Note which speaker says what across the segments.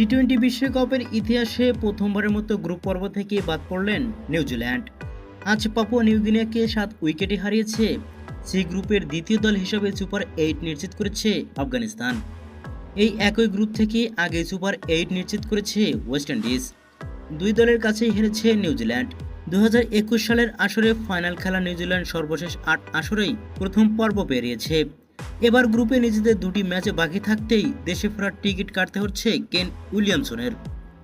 Speaker 1: T twenty বিশ্বকাপের ইতিহাসে প্রথমবারের মতো গ্রুপ পর্ব থেকে বাদ পড়লেন নিউজিল্যান্ড। আজ পাপুয়া নিউগিনিয়াকে সাত উইকেটে হারিয়েছে। সি গ্রুপের দ্বিতীয় দল হিসেবে সুপার এইট নিশ্চিত করেছে আফগানিস্তান। এই একই গ্রুপ থেকে আগে সুপার এইট নিশ্চিত করেছে ওয়েস্ট ইন্ডিজ। দুই দলের কাছেই হেরেছে নিউজিল্যান্ড। দু হাজার একুশ সালের আসরে ফাইনাল খেলা নিউজিল্যান্ড সর্বশেষ আট আসরেই প্রথম পর্ব পেরিয়েছে। এবার গ্রুপে নিজেদের দুটি ম্যাচে বাকি থাকতেই দেশে ফেরার টিকিট কাটতে হচ্ছে কেন উইলিয়ামসনের।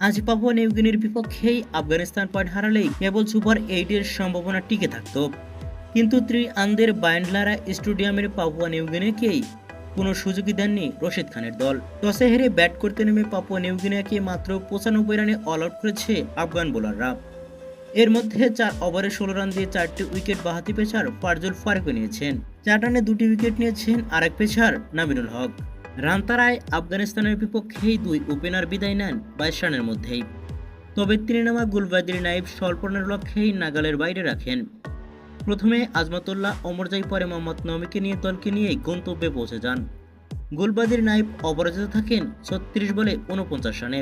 Speaker 1: আজ পাপুয়া নিউগিনির বিপক্ষেই আফগানিস্তান পয়েন্ট হারালেই কেবল সুপার এইটের সম্ভাবনা টিকে থাকত। কিন্তু ত্রি আন্দের বায়ান্ডলারা স্টেডিয়ামের পাপুয়া নিউগিনিয়াকেই কোনো সুযোগই দেননি রশিদ খানের দল। টসে হেরে ব্যাট করতে নেমে পাপুয়া নিউগিনিয়াকে মাত্র পঁচানব্বই রানে অল আউট করেছে আফগান বোলাররা। এর মধ্যে চার ওভারে ষোলো রান দিয়ে চারটি উইকেট বাহাতি পেসার ফারজুল ফারুকও নিয়েছেন। চার রানে দুটি উইকেট নিয়েছেন আরেক পেসার নামিনুল হক। রান তারায় আফগানিস্তানের বিপক্ষেই দুই ওপেনার বিদায় নেন বাইশ রানের মধ্যেই। তবে তিনি নামা গুলবাদির নাইব স্বল্পনের লক্ষ্যেই নাগালের বাইরে রাখেন। প্রথমে আজমাতুল্লাহ অমরজাই পরে মোহাম্মদ নবীকে নিয়ে দলকে নিয়ে গন্তব্যে পৌঁছে যান। গুলবাদির নাইব অপরাজিত থাকেন ছত্রিশ বলে উনপঞ্চাশ রানে।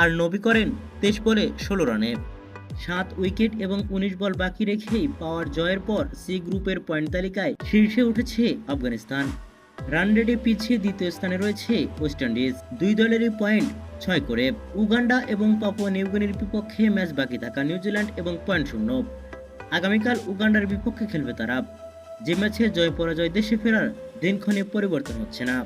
Speaker 1: আর নবী করেন তেইশ বলে ষোলো রানে। সাত উইকেট এবং উনিশ বল বাকি রেখেই পাওয়ার জয়ের পর সি গ্রুপের পয়েন্ট তালিকায় শীর্ষে উঠেছে আফগানিস্তান। রান রেটে পিছিয়ে দ্বিতীয় স্থানে রয়েছে ওয়েস্ট ইন্ডিজ। দুই দলেরই পয়েন্ট ছয় করে। উগান্ডা এবং পাপুয়া নিউগিনির বিপক্ষে ম্যাচ বাকি থাকা নিউজিল্যান্ড এবং পয়েন্ট শূন্য। আগামীকাল উগান্ডার বিপক্ষে খেলবে তারা। যে ম্যাচে জয় পরাজয় দেশে ফেরার দিনক্ষণে পরিবর্তন হচ্ছে না।